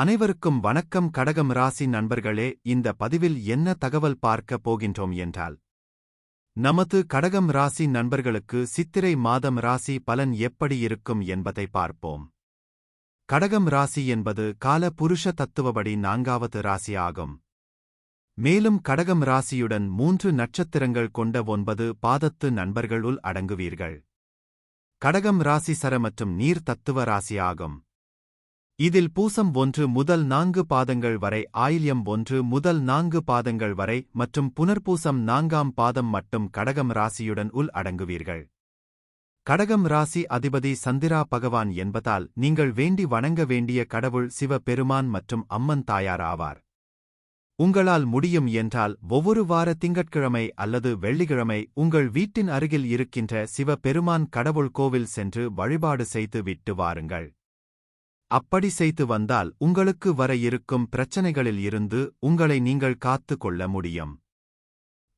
அனைவருக்கும் வணக்கம். கடகம் ராசி நண்பர்களே இந்த பதிவில் என்ன தகவல் பார்க்க போகின்றோம் என்றால் நமது கடகம் ராசி நண்பர்களுக்கு சித்திரை மாதம் ராசி பலன் எப்படி இருக்கும் என்பதை பார்ப்போம். கடகம் ராசி என்பது கால புருஷ தத்துவபடி நான்காவது ராசி ஆகும். மேலும் கடகம் ராசியுடன் மூன்று நட்சத்திரங்கள் கொண்ட ஒன்பது பாதத்து நண்பர்களுள் அடங்குவீர்கள். கடகம் ராசி சர மற்றும் நீர் தத்துவ ராசி ஆகும். இதில் பூசம் ஒன்று முதல் நான்கு பாதங்கள் வரை ஆயில்யம் ஒன்று முதல் நான்கு பாதங்கள் வரை மற்றும் புனர்பூசம் நான்காம் பாதம் மட்டும் கடகம் ராசியுடன் உள் அடங்குவீர்கள். கடகம் ராசி அதிபதி சந்திரா பகவான் என்பதால் நீங்கள் வேண்டி வணங்க வேண்டிய கடவுள் சிவ பெருமான் மற்றும் அம்மன் தாயார் ஆவார். உங்களால் முடியும் என்றால் ஒவ்வொரு வார திங்கட்கிழமை அல்லது வெள்ளிக்கிழமை உங்கள் வீட்டின் அருகில் இருக்கின்ற சிவ பெருமான் கடவுள் கோவில் சென்று வழிபாடு செய்து விட்டு வாருங்கள். அப்படி செய்து வந்தால் உங்களுக்கு வர இருக்கும் பிரச்சனைகளில் இருந்து உங்களை நீங்கள் காத்து கொள்ள முடியும்.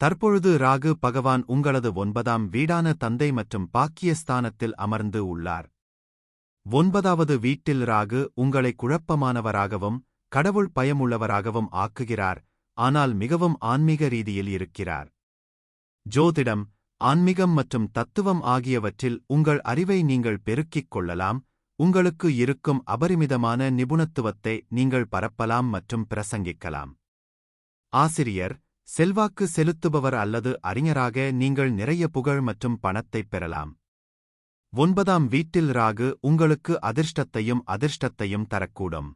தற்பொழுது ராகு பகவான் உங்களது ஒன்பதாம் வீடான தந்தை மற்றும் பாக்கியஸ்தானத்தில் அமர்ந்து உள்ளார். ஒன்பதாவது வீட்டில் ராகு உங்களை குழப்பமானவராகவும் கடவுள் பயமுள்ளவராகவும் ஆக்குகிறார் ஆனால் மிகவும் ஆன்மீக ரீதியில் இருக்கிறார். ஜோதிடம் ஆன்மீகம் மற்றும் தத்துவம் ஆகியவற்றில் உங்கள் அறிவை நீங்கள் பெருக்கிக் கொள்ளலாம் உங்களுக்கு இருக்கும் அபரிமிதமான நிபுணத்துவத்தை நீங்கள் பரப்பலாம் மற்றும் பிரசங்கிக்கலாம். ஆசிரியர் செல்வாக்கு செலுத்துபவர் அல்லது அறிஞராக நீங்கள் நிறைய புகழ் மற்றும் பணத்தைப் பெறலாம். ஒன்பதாம் வீட்டில் ராகு உங்களுக்கு அதிர்ஷ்டத்தையும் அதிர்ஷ்டத்தையும் தரக்கூடும்.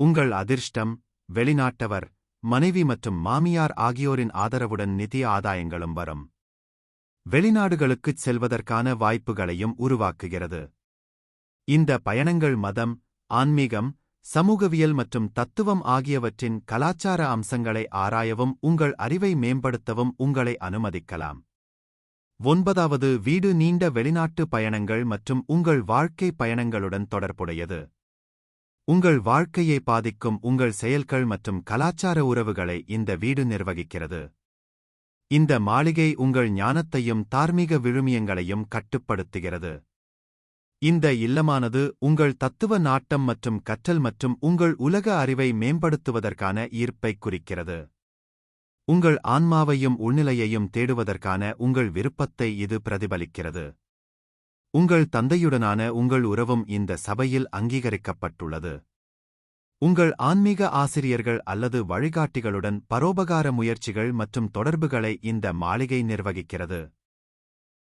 உங்கள் அதிர்ஷ்டம் வெளிநாட்டவர் மனைவி மற்றும் மாமியார் ஆகியோரின் ஆதரவுடன் நிதி ஆதாயங்களும் வரும். வெளிநாடுகளுக்குச் செல்வதற்கான வாய்ப்புகளையும் உருவாக்குகிறது. இந்த பயணங்கள் மதம் ஆன்மீகம் சமூகவியல் மற்றும் தத்துவம் ஆகியவற்றின் கலாச்சார அம்சங்களை ஆராயவும் உங்கள் அறிவை மேம்படுத்தவும் உங்களை அனுமதிக்கலாம். ஒன்பதாவது வீடு நீண்ட வெளிநாட்டு பயணங்கள் மற்றும் உங்கள் வாழ்க்கை பயணங்களுடன் தொடர்புடையது. உங்கள் வாழ்க்கையை பாதிக்கும் உங்கள் செயல்கள் மற்றும் கலாச்சார உறவுகளை இந்த வீடு நிர்வகிக்கிறது. இந்த மாளிகை உங்கள் ஞானத்தையும் தார்மீக விழுமியங்களையும் கட்டுப்படுத்துகிறது. இந்த இல்லமானது உங்கள் தத்துவ நாட்டம் மற்றும் கற்றல் மற்றும் உங்கள் உலக அறிவை மேம்படுத்துவதற்கான ஈர்ப்பை குறிக்கிறது. உங்கள் ஆன்மாவையும் உள்நிலையையும் தேடுவதற்கான உங்கள் விருப்பத்தை இது பிரதிபலிக்கிறது. உங்கள் தந்தையுடனான உங்கள் உறவும் இந்த சபையில் அங்கீகரிக்கப்பட்டுள்ளது. உங்கள் ஆன்மீக ஆசிரியர்கள் அல்லது வழிகாட்டிகளுடன் பரோபகார முயற்சிகள் மற்றும் தொடர்புகளை இந்த மாளிகை நிர்வகிக்கிறது.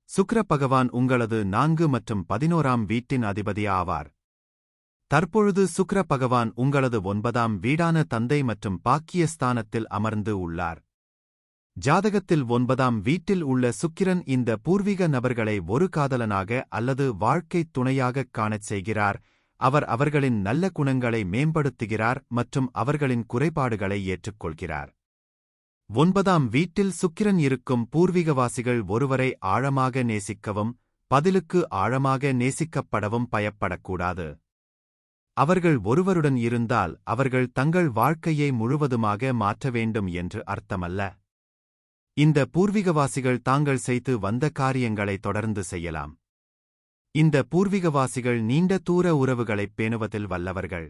சுக்ர பகவான் உங்களது நான்கு மற்றும் பதினோராம் வீட்டின் அதிபதி ஆவார் தற்பொழுது சுக்ர பகவான் உங்களது ஒன்பதாம் வீடான தந்தை மற்றும் பாக்கியஸ்தானத்தில் அமர்ந்து உள்ளார். ஜாதகத்தில் ஒன்பதாம் வீட்டில் உள்ள சுக்கிரன் இந்த பூர்வீக நபர்களை ஒரு காதலனாக அல்லது வாழ்க்கைத் துணையாகக் காணச் செய்கிறார். அவர் அவர்களின் நல்ல குணங்களை மேம்படுத்துகிறார் மற்றும் அவர்களின் குறைபாடுகளை ஏற்றுக்கொள்கிறார். ஒன்பதாம் வீட்டில் சுக்கிரன் இருக்கும் பூர்வீகவாசிகள் ஒருவரை ஆழமாக நேசிக்கவும் பதிலுக்கு ஆழமாக நேசிக்கப்படவும் பயப்படக்கூடாது. அவர்கள் ஒருவருடன் இருந்தால் அவர்கள் தங்கள் வாழ்க்கையை முழுவதுமாக மாற்ற வேண்டும் என்று அர்த்தமல்ல. இந்த பூர்வீகவாசிகள் தாங்கள் செய்து வந்த காரியங்களை தொடர்ந்து செய்யலாம். இந்த பூர்வீகவாசிகள் நீண்ட தூர உறவுகளைப் பேணுவதில் வல்லவர்கள்.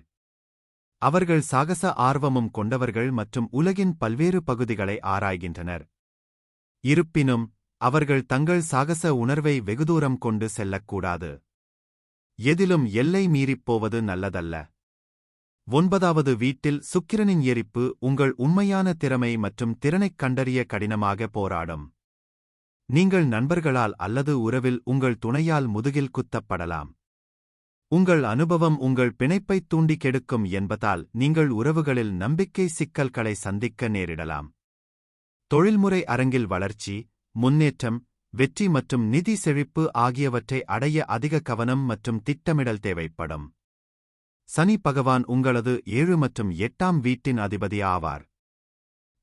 அவர்கள் சாகச ஆர்வமும் கொண்டவர்கள் மற்றும் உலகின் பல்வேறு பகுதிகளை ஆராய்கின்றனர். இருப்பினும் அவர்கள் தங்கள் சாகச உணர்வை வெகுதூரம் கொண்டு செல்லக்கூடாது. எதிலும் எல்லை மீறிப் போவது நல்லதல்ல. ஒன்பதாவது வீட்டில் சுக்கிரனின் எரிப்பு உங்கள் உண்மையான திறமை மற்றும் திறனைக் கண்டறிய கடினமாக போராடும். நீங்கள் நண்பர்களால் அல்லது உறவில் உங்கள் துணையால் முதுகில் குத்தப்படலாம். உங்கள் அனுபவம் உங்கள் பிணைப்பைத் தூண்டி கெடுக்கும் என்பதால் நீங்கள் உறவுகளில் நம்பிக்கை சிக்கல்களை சந்திக்க நேரிடலாம். தொழில்முறை அரங்கில் வளர்ச்சி முன்னேற்றம் வெற்றி மற்றும் நிதி செழிப்பு ஆகியவற்றை அடைய அதிக கவனம் மற்றும் திட்டமிடல் தேவைப்படும். சனி பகவான் உங்களது ஏழு மற்றும் எட்டாம் வீட்டின் அதிபதி ஆவார்.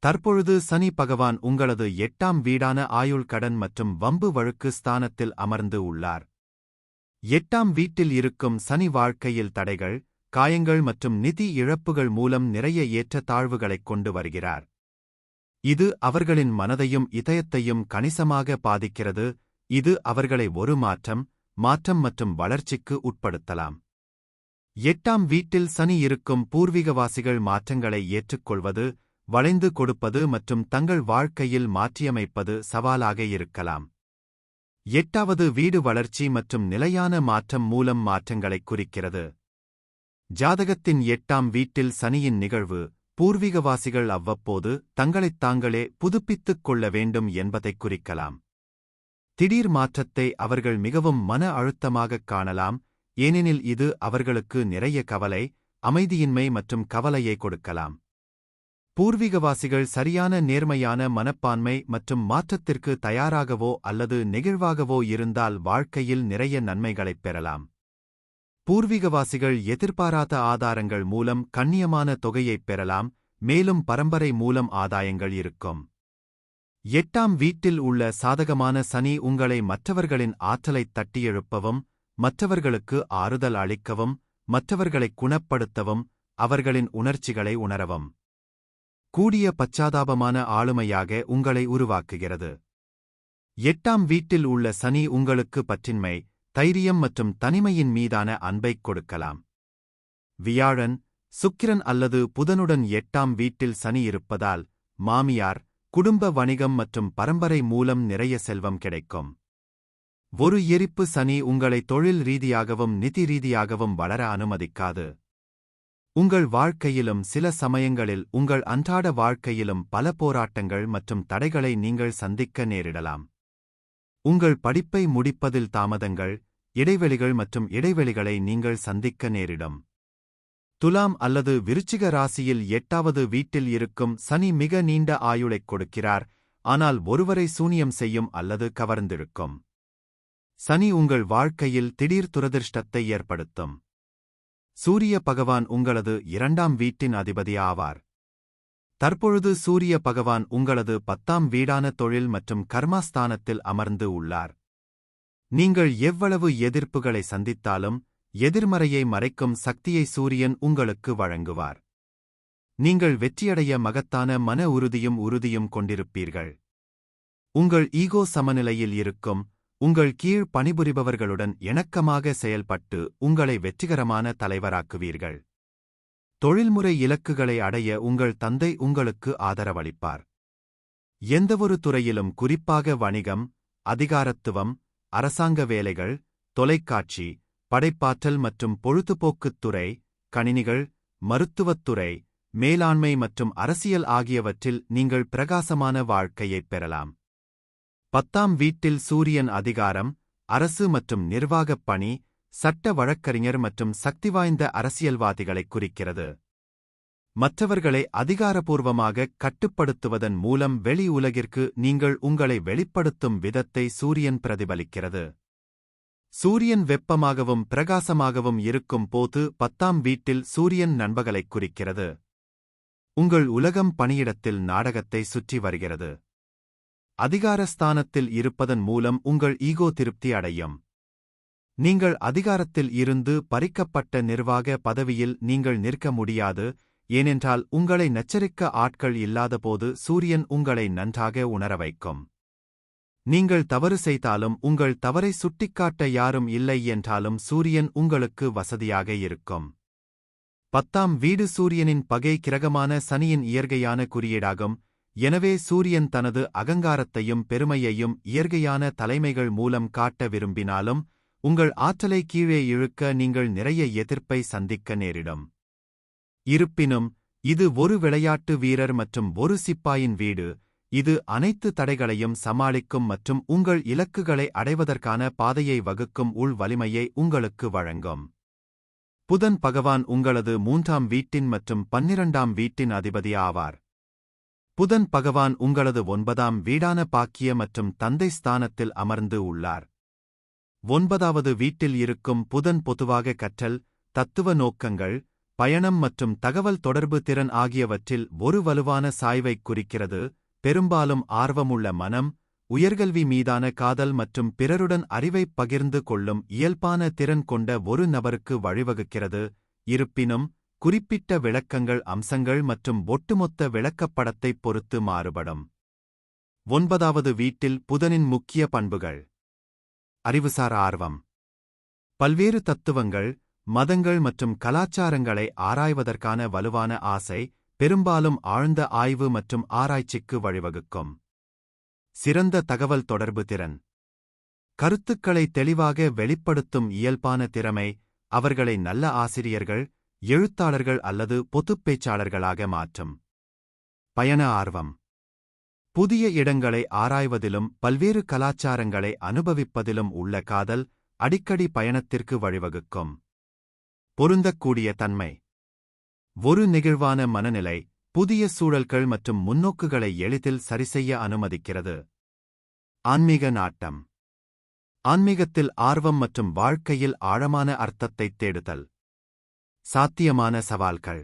தற்பொழுது சனி பகவான் உங்களது எட்டாம் வீடான ஆயுள் கடன் மற்றும் வம்பு வழுக்கு ஸ்தானத்தில் அமர்ந்து உள்ளார். எட்டாம் வீட்டில் இருக்கும் சனி வாழ்க்கையில் தடைகள் காயங்கள் மற்றும் நிதி இழப்புகள் மூலம் நிறைய ஏற்ற தாழ்வுகளைக் கொண்டு வருகிறார். இது அவர்களின் மனதையும் இதயத்தையும் கணிசமாக பாதிக்கிறது. இது அவர்களை ஒரு மாற்றம் மாற்றம் மற்றும் வளர்ச்சிக்கு உட்படுத்தலாம். எட்டாம் வீட்டில் சனி இருக்கும் பூர்வீகவாசிகள் மாற்றங்களை ஏற்றுக்கொள்வது வளைந்து கொடுப்பது மற்றும் தங்கள் வாழ்க்கையில் மாற்றியமைப்பது சவாலாக இருக்கலாம். எட்டாவது வீடு வளர்ச்சி மற்றும் நிலையான மாற்றம் மூலம் மாற்றங்களைக் குறிக்கிறது. ஜாதகத்தின் எட்டாம் வீட்டில் சனியின் நிகழ்வு பூர்வீகவாசிகள் அவ்வப்போது தங்களைத் தாங்களே புதுப்பித்துக் கொள்ள வேண்டும் என்பதைக் குறிக்கலாம். திடீர் மாற்றத்தை அவர்கள் மிகவும் மன அழுத்தமாகக் காணலாம் ஏனெனில் இது அவர்களுக்கு நிறைய கவலை அமைதியின்மை மற்றும் கவலையை கொடுக்கலாம். பூர்வீகவாசிகள் சரியான நேர்மையான மனப்பான்மை மற்றும் மாற்றத்திற்கு தயாராகவோ அல்லது நெகிழ்வாகவோ இருந்தால் வாழ்க்கையில் நிறைய நன்மைகளைப் பெறலாம். பூர்வீகவாசிகள் எதிர்பாராத ஆதாரங்கள் மூலம் கண்ணியமான தொகையைப் பெறலாம் மேலும் பரம்பரை மூலம் ஆதாயங்கள் இருக்கும். எட்டாம் வீட்டில் உள்ள சாதகமான சனி உங்களை மற்றவர்களின் ஆற்றலைத் தட்டியெழுப்பவும் மற்றவர்களுக்கு ஆறுதல் அளிக்கவும் மற்றவர்களைக் குணப்படுத்தவும் அவர்களின் உணர்ச்சிகளை உணரவும். கூடிய பச்சாதாபமான ஆளுமையாக உங்களை உருவாக்குகிறது. எட்டாம் வீட்டில் உள்ள சனி உங்களுக்கு பற்றின்மை தைரியம் மற்றும் தனிமையின் மீதான அன்பைக் கொடுக்கலாம். வியாழன் சுக்கிரன் அல்லது புதனுடன் எட்டாம் வீட்டில் சனி இருப்பதால் மாமியார் குடும்ப வணிகம் மற்றும் பரம்பரை மூலம் நிறைய செல்வம் கிடைக்கும். ஒரு எரிப்பு சனி உங்களை தொழில் ரீதியாகவும் நிதி ரீதியாகவும் வளர அனுமதிக்காது. உங்கள் வாழ்க்கையிலும் சில சமயங்களில் உங்கள் அன்றாட வாழ்க்கையிலும் பல போராட்டங்கள் மற்றும் தடைகளை நீங்கள் சந்திக்க நேரிடலாம். உங்கள் படிப்பை முடிப்பதில் தாமதங்கள் இடைவெளிகள் மற்றும் இடைவெளிகளை நீங்கள் சந்திக்க நேரிடும். துலாம் அல்லது விருச்சிக ராசியில் எட்டாவது வீட்டில் இருக்கும் சனி மிக நீண்ட ஆயுளைக் கொடுக்கிறார் ஆனால் ஒருவரை சூனியம் செய்யும் அல்லது கவர்ந்திருக்கும். சனி உங்கள் வாழ்க்கையில் திடீர் துரதிர்ஷ்டத்தை ஏற்படுத்தும். சூரிய பகவான் உங்களது இரண்டாம் வீட்டின் அதிபதி ஆவார். தற்பொழுது சூரிய பகவான் உங்களது பத்தாம் வீடான தொழில் மற்றும் கர்மாஸ்தானத்தில் அமர்ந்து உள்ளார். நீங்கள் எவ்வளவு எதிர்ப்புகளை சந்தித்தாலும் எதிர்மறையை மறைக்கும் சக்தியை சூரியன் உங்களுக்கு வழங்குவார். நீங்கள் வெற்றியடைய மகத்தான மன உறுதியும் உறுதியும் கொண்டிருப்பீர்கள். உங்கள் ஈகோ சமநிலையில் இருக்கும் உங்கள் கீழ் பணிபுரிபவர்களுடன் இணக்கமாக செயல்பட்டு உங்களை வெற்றிகரமான தலைவராக்குவீர்கள். தொழில்முறை இலக்குகளை அடைய உங்கள் தந்தை உங்களுக்கு ஆதரவளிப்பார். எந்தவொரு துறையிலும் குறிப்பாக வணிகம் அதிகாரத்துவம் அரசாங்க வேலைகள் தொலைக்காட்சி படைப்பாற்றல் மற்றும் பொழுதுபோக்குத் துறை கணினிகள் மருத்துவத்துறை மேலாண்மை மற்றும் அரசியல் ஆகியவற்றில் நீங்கள் பிரகாசமான வாழ்க்கையைப் பெறலாம். பத்தாம் வீட்டில் சூரியன் அதிகாரம் அரசு மற்றும் நிர்வாகப் பணி சட்ட வழக்கறிஞர் மற்றும் சக்திவாய்ந்த அரசியல்வாதிகளைக் குறிக்கிறது. மற்றவர்களை அதிகாரபூர்வமாக கட்டுப்படுத்துவதன் மூலம் வெளி உலகிற்கு நீங்கள் உங்களை வெளிப்படுத்தும் விதத்தை சூரியன் பிரதிபலிக்கிறது. சூரியன் வெப்பமாகவும் பிரகாசமாகவும் இருக்கும் போது பத்தாம் வீட்டில் சூரியன் நண்பகளைக் குறிக்கிறது. உங்கள் உலகம் பணியிடத்தில் நாடகத்தை சுற்றி வருகிறது. அதிகாரஸ்தானத்தில் இருப்பதன் மூலம் உங்கள் ஈகோ திருப்தி அடையும். நீங்கள் அதிகாரத்தில் இருந்து பறிக்கப்பட்ட நிர்வாக பதவியில் நீங்கள் நிற்க முடியாது ஏனென்றால் உங்களை நச்சரிக்க ஆட்கள் இல்லாதபோது சூரியன் உங்களை நன்றாக உணர வைக்கும். நீங்கள் தவறு செய்தாலும் உங்கள் தவறை சுட்டிக்காட்ட யாரும் இல்லை என்றாலும் சூரியன் உங்களுக்கு வசதியாக இருக்கும். பத்தாம் வீடு சூரியனின் பகை கிரகமான சனியின் இயற்கையான குறியீடாகும் எனவே சூரியன் தனது அகங்காரத்தையும் பெருமையையும் இயற்கையான தலைமைகள் மூலம் காட்ட விரும்பினாலும் உங்கள் ஆற்றலை கீழே இழுக்க நீங்கள் நிறைய எதிர்ப்பை சந்திக்க நேரிடும். இருப்பினும் இது ஒரு விளையாட்டு வீரர் மற்றும் ஒரு சிப்பாயின் வீடு. இது அனைத்து தடைகளையும் சமாளிக்கும் மற்றும் உங்கள் இலக்குகளை அடைவதற்கான பாதையை வகுக்கும் உள் வலிமையை உங்களுக்கு வழங்கும். புதன் பகவான் உங்களது மூன்றாம் வீட்டின் மற்றும் பன்னிரண்டாம் வீட்டின் அதிபதி ஆவார். புதன் பகவான் உங்களது ஒன்பதாம் வீடான பாக்கிய மற்றும் தந்தை ஸ்தானத்தில் அமர்ந்து உள்ளார். ஒன்பதாவது வீட்டில் இருக்கும் புதன் பொதுவாக கற்றல் தத்துவ நோக்கங்கள் பயணம் மற்றும் தகவல் தொடர்பு திறன் ஆகியவற்றில் ஒரு வலுவான சாய்வைக் குறிக்கிறது. பெரும்பாலும் ஆர்வமுள்ள மனம் உயர்கல்வி மீதான காதல் மற்றும் பிறருடன் அறிவைப் பகிர்ந்து கொள்ளும் இயல்பான திறன் கொண்ட ஒரு நபருக்கு வழிவகுக்கிறது. இருப்பினும் குறிப்பிட்ட விளக்கங்கள் அம்சங்கள் மற்றும் ஒட்டுமொத்த விளக்கப்படத்தைப் பொறுத்து மாறுபடும். ஒன்பதாவது வீட்டில் புதனின் முக்கிய பண்புகள். அறிவுசார் ஆர்வம். பல்வேறு தத்துவங்கள் மதங்கள் மற்றும் கலாச்சாரங்களை ஆராய்வதற்கான வலுவான ஆசை பெரும்பாலும் ஆழ்ந்த ஆய்வு மற்றும் ஆராய்ச்சிக்கு வழிவகுக்கும். சிறந்த தகவல் தொடர்பு திறன். கருத்துக்களை தெளிவாக வெளிப்படுத்தும் இயல்பான திறமை அவர்களை நல்ல ஆசிரியர்கள் எழுத்தாளர்கள் அல்லது பொதுப்பேச்சாளர்களாக மாற்றும். பயண ஆர்வம். புதிய இடங்களை ஆராய்வதிலும் பல்வேறு கலாச்சாரங்களை அனுபவிப்பதிலும் உள்ள காதல் அடிக்கடி பயணத்திற்கு வழிவகுக்கும். பொருந்தக்கூடிய தன்மை. ஒரு நெகிழ்வான மனநிலை புதிய சூழல்கள் மற்றும் முன்னோக்குகளை எளிதில் சரிசெய்ய அனுமதிக்கிறது. ஆன்மீக நாட்டம். ஆன்மீகத்தில் ஆர்வம் மற்றும் வாழ்க்கையில் ஆழமான அர்த்தத்தைத் தேடுதல். சாத்தியமான சவால்கள்.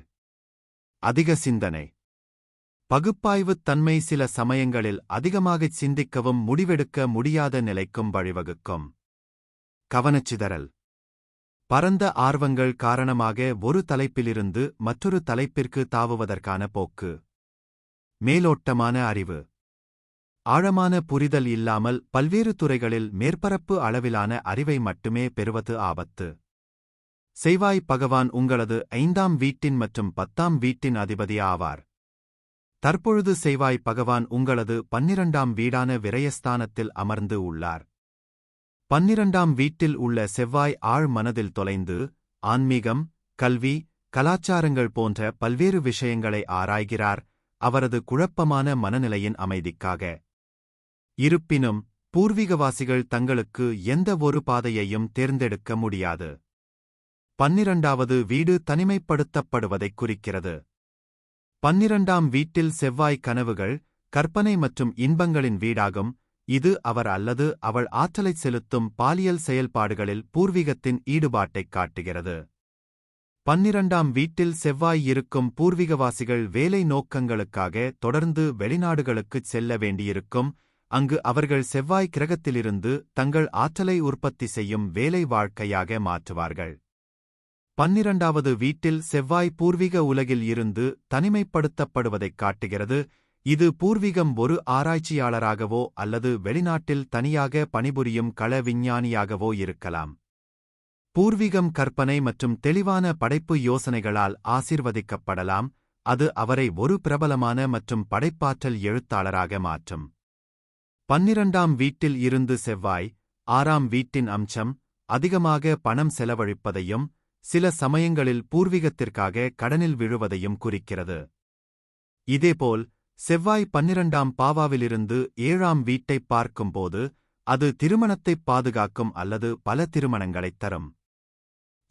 அதிக சிந்தனை. பகுப்பாய்வுத் தன்மை சில சமயங்களில் அதிகமாகச் சிந்திக்கவும் முடிவெடுக்க முடியாத நிலைக்கும் வழிவகுக்கும். கவனச்சிதறல். பரந்த ஆர்வங்கள் காரணமாக ஒரு தலைப்பிலிருந்து மற்றொரு தலைப்பிற்கு தாவுவதற்கான போக்கு. மேலோட்டமான அறிவு. ஆழமான புரிதல் இல்லாமல் பல்வேறு துறைகளில் மேற்பரப்பு அளவிலான அறிவை மட்டுமே பெறுவது ஆபத்து. செய்வாய் பகவான் உங்களது ஐந்தாம் வீட்டின் மற்றும் பத்தாம் வீட்டின் அதிபதி ஆவார் தற்பொழுது செய்வாய் பகவான் உங்களது பன்னிரண்டாம் வீடான விரயஸ்தானத்தில் அமர்ந்து உள்ளார். பன்னிரண்டாம் வீட்டில் உள்ள செவ்வாய் ஆழ் மனதில் தொலைந்து ஆன்மீகம் கல்வி கலாச்சாரங்கள் போன்ற பல்வேறு விஷயங்களை ஆராய்கிறார் அவரது குழப்பமான மனநிலையின் அமைதிக்காக. இருப்பினும் பூர்வீகவாசிகள் தங்களுக்கு எந்த ஒரு பாதையையும் தேர்ந்தெடுக்க முடியாது. பன்னிரண்டாவது வீடு தனிமைப்படுத்தப்படுவதைக் குறிக்கிறது. பன்னிரண்டாம் வீட்டில் செவ்வாய் கனவுகள் கற்பனை மற்றும் இன்பங்களின் வீடாகும். இது அவர் அல்லது அவள் ஆற்றலைச் செலுத்தும் பாலியல் செயல்பாடுகளில் பூர்வீகத்தின் ஈடுபாட்டைக் காட்டுகிறது. பன்னிரண்டாம் வீட்டில் செவ்வாய் இருக்கும் பூர்வீகவாசிகள் வேலை நோக்கங்களுக்காக தொடர்ந்து வெளிநாடுகளுக்குச் செல்ல வேண்டியிருக்கும். அங்கு அவர்கள் செவ்வாய் கிரகத்திலிருந்து தங்கள் ஆற்றலை உற்பத்தி செய்யும் வேலை வாழ்க்கையாக மாற்றுவார்கள். பன்னிரண்டாவது வீட்டில் செவ்வாய் பூர்வீக உலகில் இருந்து தனிமைப்படுத்தப்படுவதைக் காட்டுகிறது. இது பூர்வீகம் ஒரு ஆராய்ச்சியாளராகவோ அல்லது வெளிநாட்டில் தனியாக பணிபுரியும் கள விஞ்ஞானியாகவோ இருக்கலாம். பூர்வீகம் கற்பனை மற்றும் தெளிவான படைப்பு யோசனைகளால் ஆசிர்வதிக்கப்படலாம். அது அவரை ஒரு பிரபலமான மற்றும் படைப்பாற்றல் எழுத்தாளராக மாற்றும். பன்னிரண்டாம் வீட்டில் இருந்து செவ்வாய் ஆறாம் வீட்டின் அம்சம் அதிகமாக பணம் செலவழிப்பதையும் சில சமயங்களில் பூர்வீகத்திற்காக கடனில் விழுவதையும் குறிக்கிறது. இதேபோல் செவ்வாய் பன்னிரண்டாம் பாவாவிலிருந்து ஏழாம் வீட்டைப் பார்க்கும்போது அது திருமணத்தைப் பாதுகாக்கும் அல்லது பல திருமணங்களைத் தரும்.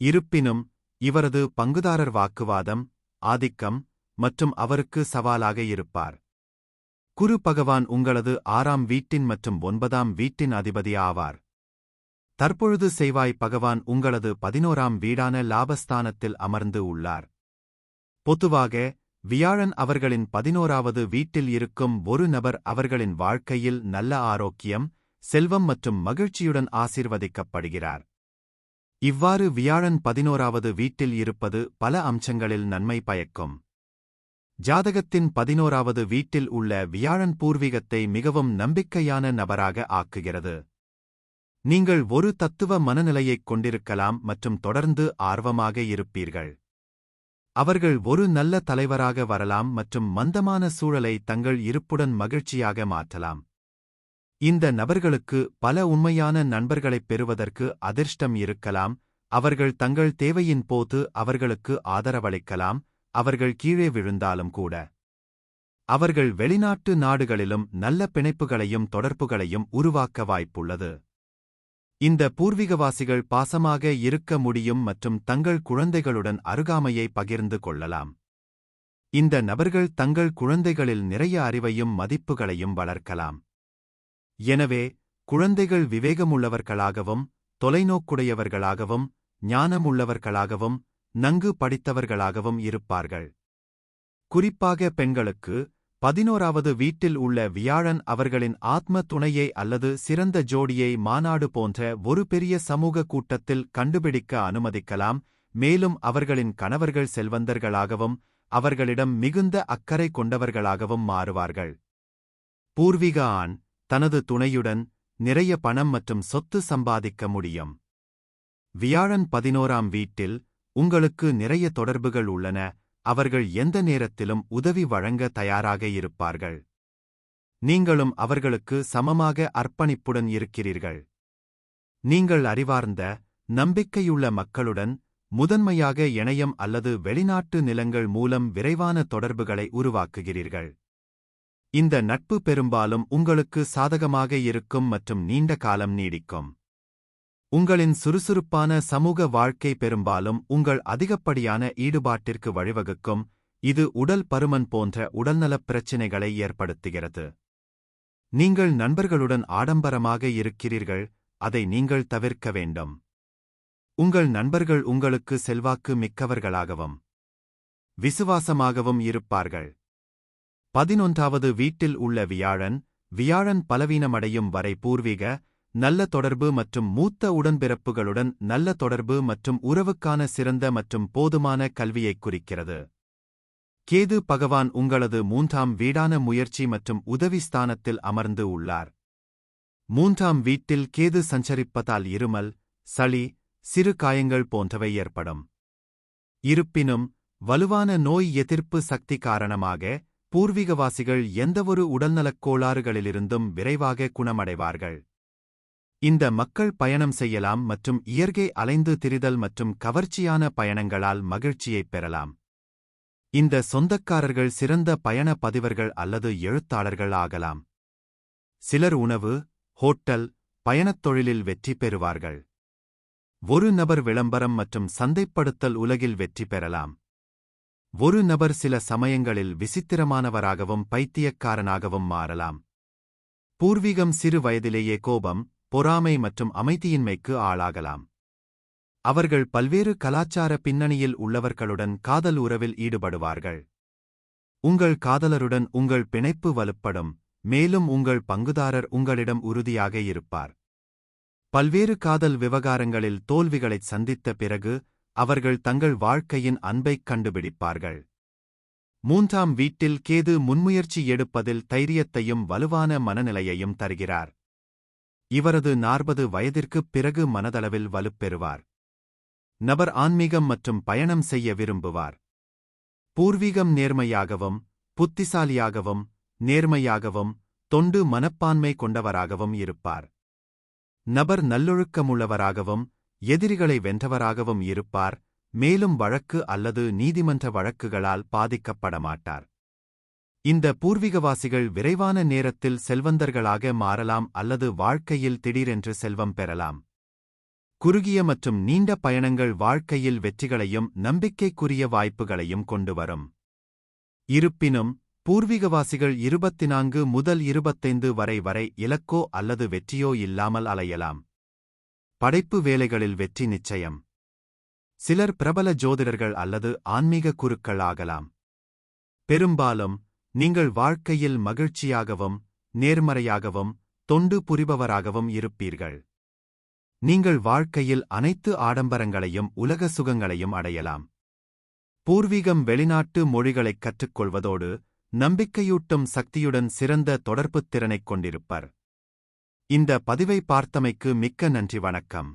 இருப்பினும் இவரது பங்குதாரர் வாக்குவாதம் ஆதிக்கம் மற்றும் அவருக்கு சவாலாக இருப்பார். குரு பகவான் உங்களது ஆறாம் வீட்டின் மற்றும் ஒன்பதாம் வீட்டின் அதிபதி ஆவார் தற்பொழுது செய்வாய் பகவான் உங்களது பதினோராம் வீடான லாபஸ்தானத்தில் அமர்ந்து உள்ளார். பொதுவாக வியாழன் அவர்களின் பதினோராவது வீட்டில் இருக்கும் ஒரு நபர் அவர்களின் வாழ்க்கையில் நல்ல ஆரோக்கியம் செல்வம் மற்றும் மகிழ்ச்சியுடன் ஆசீர்வதிக்கப்படுகிறார். இவ்வாறு வியாழன் பதினோராவது வீட்டில் இருப்பது பல அம்சங்களில் நன்மை பயக்கும். ஜாதகத்தின் பதினோராவது வீட்டில் உள்ள வியாழன் பூர்வீகத்தை மிகவும் நம்பிக்கையான நபராக ஆக்குகிறது. நீங்கள் ஒரு தத்துவ மனநிலையைக் கொண்டிருக்கலாம் மற்றும் தொடர்ந்து ஆர்வமாக இருப்பீர்கள். அவர்கள் ஒரு நல்ல தலைவராக வரலாம் மற்றும் மந்தமான சூழலை தங்கள் இருப்புடன் மகிழ்ச்சியாக மாற்றலாம். இந்த நபர்களுக்கு பல உண்மையான நண்பர்களைப் பெறுவதற்கு அதிர்ஷ்டம் இருக்கலாம். அவர்கள் தங்கள் தேவையின் போது அவர்களுக்கு ஆதரவளிக்கலாம். அவர்கள் கீழே விழுந்தாலும் கூட. அவர்கள் வெளிநாட்டு நாடுகளிலும் நல்ல பிணைப்புகளையும் தொடர்புகளையும் உருவாக்க வாய்ப்புள்ளது. இந்த பூர்வீகவாசிகள் பாசமாக இருக்க முடியும் மற்றும் தங்கள் குழந்தைகளுடன் அருகாமையை பகிர்ந்து கொள்ளலாம். இந்த நபர்கள் தங்கள் குழந்தைகளில் நிறைய அறிவையும் மதிப்புகளையும் வளர்க்கலாம். எனவே குழந்தைகள் விவேகமுள்ளவர்களாகவும் தொலைநோக்குடையவர்களாகவும் ஞானமுள்ளவர்களாகவும் நன்கு படித்தவர்களாகவும் இருப்பார்கள். குறிப்பாக பெண்களுக்கு பதினோராவது வீட்டில் உள்ள வியாழன் அவர்களின் ஆத்ம துணையை அல்லது சிறந்த ஜோடியை மாநாடு போன்ற ஒரு பெரிய சமூக கூட்டத்தில் கண்டுபிடிக்க அனுமதிக்கலாம் மேலும் அவர்களின் கணவர்கள் செல்வந்தர்களாகவும் அவர்களிடம் மிகுந்த அக்கறை கொண்டவர்களாகவும் மாறுவார்கள். பூர்வீக ஆண் தனது துணையுடன் நிறைய பணம் மற்றும் சொத்து சம்பாதிக்க முடியும். வியாழன் பதினோராம் வீட்டில் உங்களுக்கு நிறைய தொடர்புகள் உள்ளன அவர்கள் எந்த நேரத்திலும் உதவி வழங்க தயாராக இருப்பார்கள். நீங்களும் அவர்களுக்கு சமமாக அர்ப்பணிப்புடன் இருக்கிறீர்கள். நீங்கள் அறிவார்ந்த நம்பிக்கையுள்ள மக்களுடன் முதன்மையாக இணையம் அல்லது வெளிநாட்டு நிலங்கள் மூலம் விரைவான தொடர்புகளை உருவாக்குகிறீர்கள். இந்த நட்பு பெரும்பாலும் உங்களுக்கு சாதகமாக இருக்கும் மற்றும் நீண்ட காலம் நீடிக்கும். உங்களின் சுறுசுறுப்பான சமூக வாழ்க்கை பெரும்பாலும் உங்கள் அதிகப்படியான ஈடுபாட்டிற்கு வழிவகுக்கும். இது உடல் பருமன் போன்ற உடல்நலப் பிரச்சினைகளை ஏற்படுத்துகிறது. நீங்கள் நண்பர்களுடன் ஆடம்பரமாக இருக்கிறீர்கள் அதை நீங்கள் தவிர்க்க வேண்டும். உங்கள் நண்பர்கள் உங்களுக்கு செல்வாக்கு மிக்கவர்களாகவும் விசுவாசமாகவும் இருப்பார்கள். பதினொன்றாவது வீட்டில் உள்ள வியாழன் வியாழன் பலவீனமடையும் வரை பூர்வீக நல்ல தொடர்பு மற்றும் மூத்த உடன்பிறப்புகளுடன் நல்ல தொடர்பு மற்றும் உறவுக்கான சிறந்த மற்றும் போதுமான கல்வியைக் குறிக்கிறது. கேது பகவான் உங்களது மூன்றாம் வீடான முயற்சி மற்றும் உதவி ஸ்தானத்தில் அமர்ந்து உள்ளார். மூன்றாம் வீட்டில் கேது சஞ்சரிப்பதால் இருமல் சளி சிறு காயங்கள் போன்றவை ஏற்படும். இருப்பினும் வலுவான நோய் எதிர்ப்பு சக்தி காரணமாக பூர்வீகவாசிகள் எந்தவொரு உடல்நலக் கோளாறுகளிலிருந்தும் விரைவாக குணமடைவார்கள். இந்த மக்கள் பயணம் செய்யலாம் மற்றும் இயற்கை அலைந்து திரிதல் மற்றும் கவர்ச்சியான பயணங்களால் மகிழ்ச்சியைப் பெறலாம். இந்த சொந்தக்காரர்கள் சிறந்த பயண பதிவர்கள் அல்லது எழுத்தாளர்கள் ஆகலாம். சிலர் உணவு ஹோட்டல் பயணத் தொழிலில் வெற்றி பெறுவார்கள். ஒரு நபர் விளம்பரம் மற்றும் சந்தைப்படுத்தல் உலகில் வெற்றி பெறலாம். ஒரு நபர் சில சமயங்களில் விசித்திரமானவராகவும் பைத்தியக்காரனாகவும் மாறலாம். பூர்வீகம் சிறு வயதிலேயே கோபம் பொறாமை மற்றும் அமைதியின்மைக்கு ஆளாகலாம். அவர்கள் பல்வேறு கலாச்சார பின்னணியில் உள்ளவர்களுடன் காதல் உறவில் ஈடுபடுவார்கள். உங்கள் காதலருடன் உங்கள் பிணைப்பு வலுப்படும் மேலும் உங்கள் பங்குதாரர் உங்களிடம் உறுதியாக இருப்பார். பல்வேறு காதல் விவகாரங்களில் தோல்விகளைச் சந்தித்த பிறகு அவர்கள் தங்கள் வாழ்க்கையின் அன்பைக் கண்டுபிடிப்பார்கள். மூன்றாம் வீட்டில் கேது முன்முயற்சி எடுப்பதில் தைரியத்தையும் வலுவான மனநிலையையும் தருகிறார். இவரது நாற்பது வயதிற்குப் பிறகு மனதளவில் வலுப்பெறுவார் நபர் ஆன்மீகம் மற்றும் பயணம் செய்ய விரும்புவார். பூர்வீகம் நேர்மையாகவும் புத்திசாலியாகவும் நேர்மையாகவும் தொண்டு மனப்பான்மை கொண்டவராகவும் இருப்பார். நபர் நல்லொழுக்கமுள்ளவராகவும் எதிரிகளை வென்றவராகவும் இருப்பார் மேலும் வழக்கு அல்லது நீதிமன்ற வழக்குகளால் பாதிக்கப்படமாட்டார். இந்த பூர்வீகவாசிகள் விரைவான நேரத்தில் செல்வந்தர்களாக மாறலாம் அல்லது வாழ்க்கையில் திடீரென்று செல்வம் பெறலாம். குறுகிய மற்றும் நீண்ட பயணங்கள் வாழ்க்கையில் வெற்றிகளையும் நம்பிக்கைக்குரிய வாய்ப்புகளையும் கொண்டு வரும். இருப்பினும் பூர்வீகவாசிகள் இருபத்தி நான்கு முதல் இருபத்தைந்து வரை வரை இலக்கோ அல்லது வெற்றியோ இல்லாமல் அலையலாம். படைப்பு வேலைகளில் வெற்றி நிச்சயம். சிலர் பிரபல ஜோதிடர்கள் அல்லது ஆன்மீக குருக்கள் ஆகலாம் பெரும்பாலும் நீங்கள் வாழ்க்கையில் மகிழ்ச்சியாகவும் நேர்மறையாகவும் தொண்டு புரிபவராகவும் இருப்பீர்கள். நீங்கள் வாழ்க்கையில் அனைத்து ஆடம்பரங்களையும் உலக சுகங்களையும் அடையலாம். பூர்வீகம் வெளிநாட்டு மொழிகளைக் கற்றுக்கொள்வதோடு நம்பிக்கையூட்டும் சக்தியுடன் சிறந்த தொடர்புத் திறனைக் கொண்டிருப்பர். இந்த பதிவை பார்த்தமைக்கு மிக்க நன்றி வணக்கம்.